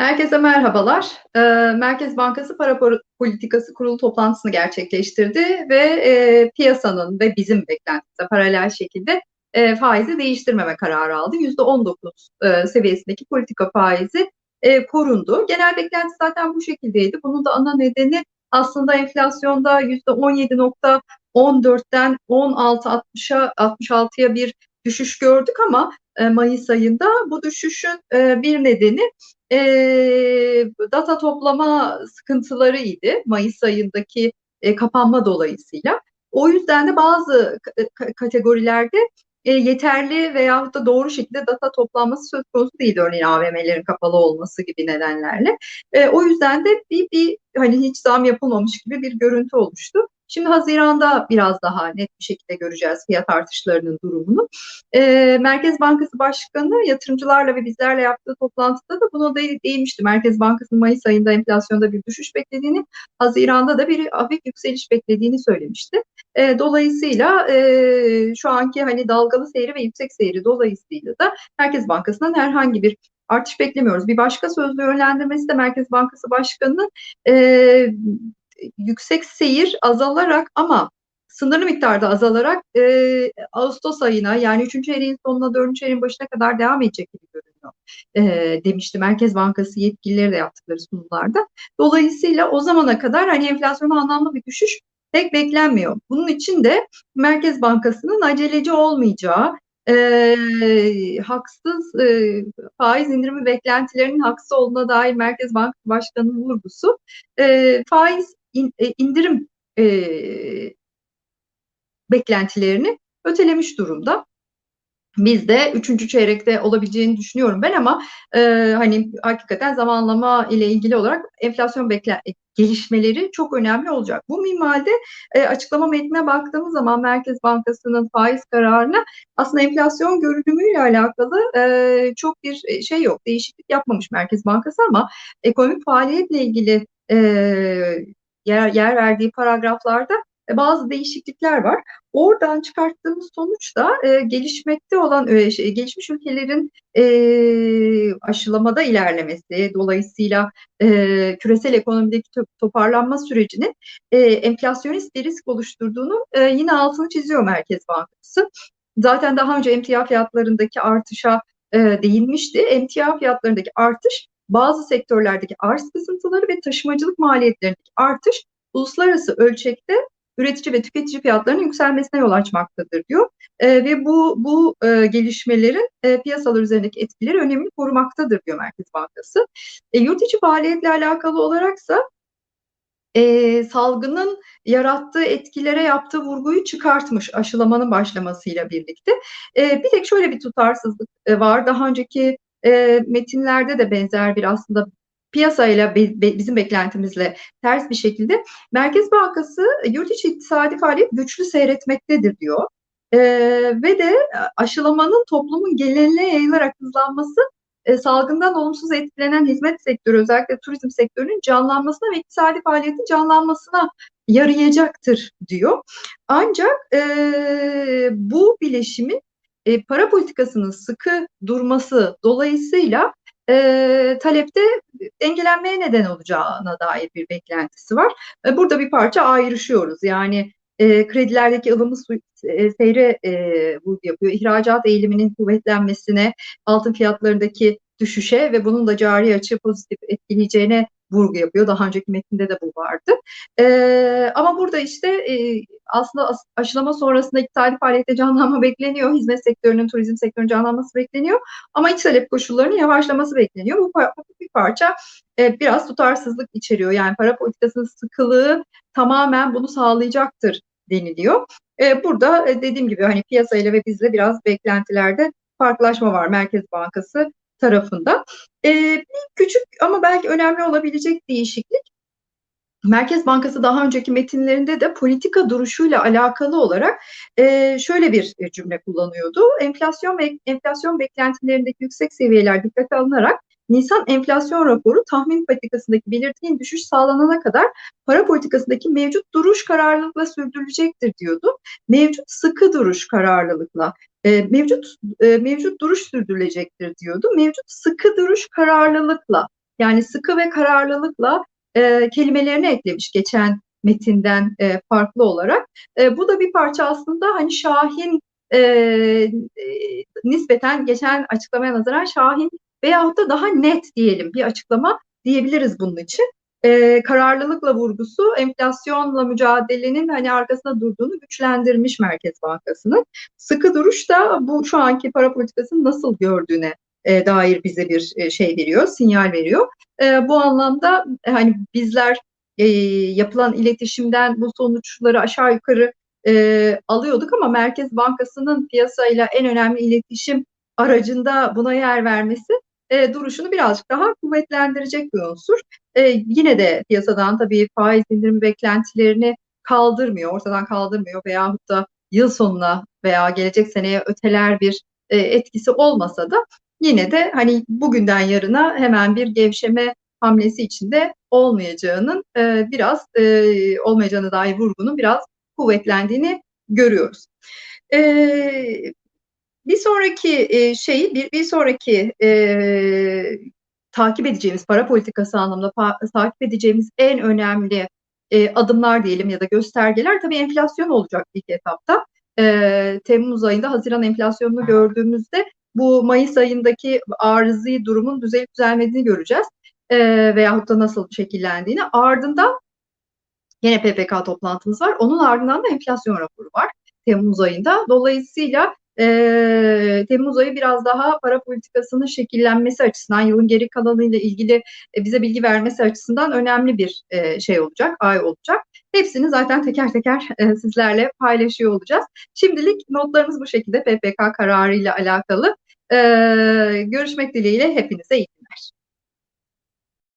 Herkese merhabalar. Ee, Merkez Bankası Para Politikası Kurulu toplantısını gerçekleştirdi ve e, piyasanın ve bizim beklentisine paralel şekilde e, faizi değiştirmeme kararı aldı. %19 e, seviyesindeki politika faizi korundu. Genel beklenti zaten bu şekildeydi. Bunun da ana nedeni aslında enflasyonda %17.14'ten 16.60'a 66'ya bir düşüş gördük ama e, Mayıs ayında bu düşüşün e, bir nedeni e, data toplama sıkıntılarıydı Mayıs ayındaki kapanma dolayısıyla. O yüzden de bazı kategorilerde yeterli veyahut da doğru şekilde data toplanması söz konusu değil. Örneğin AVM'lerin kapalı olması gibi nedenlerle. O yüzden de bir, bir hani hiç zam yapılmamış gibi bir görüntü oluştu. Şimdi Haziran'da biraz daha net bir şekilde göreceğiz fiyat artışlarının durumunu. E, Merkez Bankası Başkanı yatırımcılarla ve bizlerle yaptığı toplantıda da buna da değinmişti. Merkez Bankası'nın Mayıs ayında enflasyonda bir düşüş beklediğini, Haziran'da da bir hafif yükseliş beklediğini söylemişti. E, dolayısıyla e, şu anki hani dalgalı seyri ve yüksek seyri dolayısıyla da Merkez Bankası'ndan herhangi bir artış beklemiyoruz. Bir başka sözlü yönlendirmesi de Merkez Bankası Başkanı'nın e, yüksek seyir azalarak ama sınırlı miktarda azalarak e, Ağustos ayına yani 3. çeyreğin sonuna 4. çeyreğin başına kadar devam edecek gibi görünüyor e, demişti Merkez Bankası yetkilileri de yaptıkları sunumlarda. Dolayısıyla o zamana kadar hani enflasyona anlamlı bir düşüş pek beklenmiyor. Bunun için de Merkez Bankası'nın aceleci olmayacağı, e, haksız e, faiz indirimi beklentilerinin haksız olduğuna dair Merkez Bankası Başkanı'nın vurgusu e, faiz in, e, indirim e, beklentilerini ötelemiş durumda. Biz de üçüncü çeyrekte olabileceğini düşünüyorum ben ama e, hani hakikaten zamanlama ile ilgili olarak enflasyon bekle gelişmeleri çok önemli olacak. Bu minvalde e, açıklama metnine baktığımız zaman Merkez Bankası'nın faiz kararına aslında enflasyon görünümüyle alakalı e, çok bir şey yok. Değişiklik yapmamış Merkez Bankası ama ekonomik faaliyetle ilgili e, yer, yer verdiği paragraflarda e, bazı değişiklikler var. Oradan çıkarttığımız sonuç da e, gelişmekte olan e, şey, gelişmiş ülkelerin e, aşılamada ilerlemesi, dolayısıyla e, küresel ekonomideki toparlanma sürecinin e, enflasyonist bir risk oluşturduğunu e, yine altını çiziyor Merkez Bankası. Zaten daha önce emtia fiyatlarındaki artışa e, değinmişti. Emtia fiyatlarındaki artış bazı sektörlerdeki arz kısıntıları ve taşımacılık maliyetlerindeki artış uluslararası ölçekte üretici ve tüketici fiyatlarının yükselmesine yol açmaktadır diyor. E, ve bu bu e, gelişmelerin e, piyasalar üzerindeki etkileri önemli korumaktadır diyor Merkez Bankası. E, yurt içi faaliyetle alakalı olaraksa e, salgının yarattığı etkilere yaptığı vurguyu çıkartmış aşılamanın başlamasıyla birlikte. E, bir tek şöyle bir tutarsızlık e, var. Daha önceki e, metinlerde de benzer bir aslında piyasayla bizim beklentimizle ters bir şekilde Merkez Bankası yurt içi iktisadi faaliyet güçlü seyretmektedir diyor. E, ve de aşılamanın toplumun geneline yayılarak hızlanması e, salgından olumsuz etkilenen hizmet sektörü özellikle turizm sektörünün canlanmasına ve iktisadi faaliyetin canlanmasına yarayacaktır diyor. Ancak e, bu bileşimin e, para politikasının sıkı durması dolayısıyla e, talepte dengelenmeye neden olacağına dair bir beklentisi var. E, burada bir parça ayrışıyoruz. Yani e, kredilerdeki ılımlı e, seyre e, vurgu yapıyor. İhracat eğiliminin kuvvetlenmesine, altın fiyatlarındaki düşüşe ve bunun da cari açı pozitif etkileyeceğine vurgu yapıyor. Daha önceki metinde de bu vardı. E, ama burada işte e, aslında aşılama sonrasında iktisadi faaliyette canlanma bekleniyor. Hizmet sektörünün, turizm sektörünün canlanması bekleniyor. Ama iç talep koşullarının yavaşlaması bekleniyor. Bu bir parça e, biraz tutarsızlık içeriyor. Yani para politikasının sıkılığı tamamen bunu sağlayacaktır deniliyor. E, burada e, dediğim gibi hani piyasayla ve bizle biraz beklentilerde farklılaşma var Merkez Bankası tarafında. E, bir küçük ama belki önemli olabilecek değişiklik Merkez Bankası daha önceki metinlerinde de politika duruşuyla alakalı olarak e, şöyle bir cümle kullanıyordu. Enflasyon ve enflasyon beklentilerindeki yüksek seviyeler dikkate alınarak Nisan enflasyon raporu tahmin patikasındaki belirtilen düşüş sağlanana kadar para politikasındaki mevcut duruş kararlılıkla sürdürülecektir diyordu. Mevcut sıkı duruş kararlılıkla e, mevcut e, mevcut duruş sürdürülecektir diyordu. Mevcut sıkı duruş kararlılıkla Yani sıkı ve kararlılıkla e, kelimelerini eklemiş geçen metinden e, farklı olarak. E, bu da bir parça aslında hani Şahin e, e, nispeten geçen açıklamaya nazaran Şahin veyahut da daha net diyelim bir açıklama diyebiliriz bunun için. E, kararlılıkla vurgusu enflasyonla mücadelenin hani arkasında durduğunu güçlendirmiş Merkez Bankası'nın. Sıkı duruş da bu şu anki para politikasını nasıl gördüğüne e, dair bize bir e, şey veriyor, sinyal veriyor. E, bu anlamda hani bizler e, yapılan iletişimden bu sonuçları aşağı yukarı e, alıyorduk ama Merkez Bankası'nın piyasayla en önemli iletişim aracında buna yer vermesi e, duruşunu birazcık daha kuvvetlendirecek bir unsur. E, yine de piyasadan tabii faiz indirimi beklentilerini kaldırmıyor, ortadan kaldırmıyor veyahut da yıl sonuna veya gelecek seneye öteler bir e, etkisi olmasa da yine de hani bugünden yarına hemen bir gevşeme hamlesi içinde olmayacağının e, biraz e, olmayacağına dair vurgunun biraz kuvvetlendiğini görüyoruz. E, bir sonraki e, şeyi bir, bir sonraki e, takip edeceğimiz para politikası anlamında pa, takip edeceğimiz en önemli e, adımlar diyelim ya da göstergeler tabii enflasyon olacak ilk etapta. E, Temmuz ayında Haziran enflasyonunu gördüğümüzde bu Mayıs ayındaki arızi durumun düzelip düzelmediğini göreceğiz. E, veyahut da nasıl şekillendiğini. Ardından yine PPK toplantımız var. Onun ardından da enflasyon raporu var Temmuz ayında. Dolayısıyla e, Temmuz ayı biraz daha para politikasının şekillenmesi açısından, yılın geri kalanıyla ilgili e, bize bilgi vermesi açısından önemli bir e, şey olacak, ay olacak. Hepsini zaten teker teker e, sizlerle paylaşıyor olacağız. Şimdilik notlarımız bu şekilde PPK kararı ile alakalı. E, görüşmek dileğiyle hepinize iyi.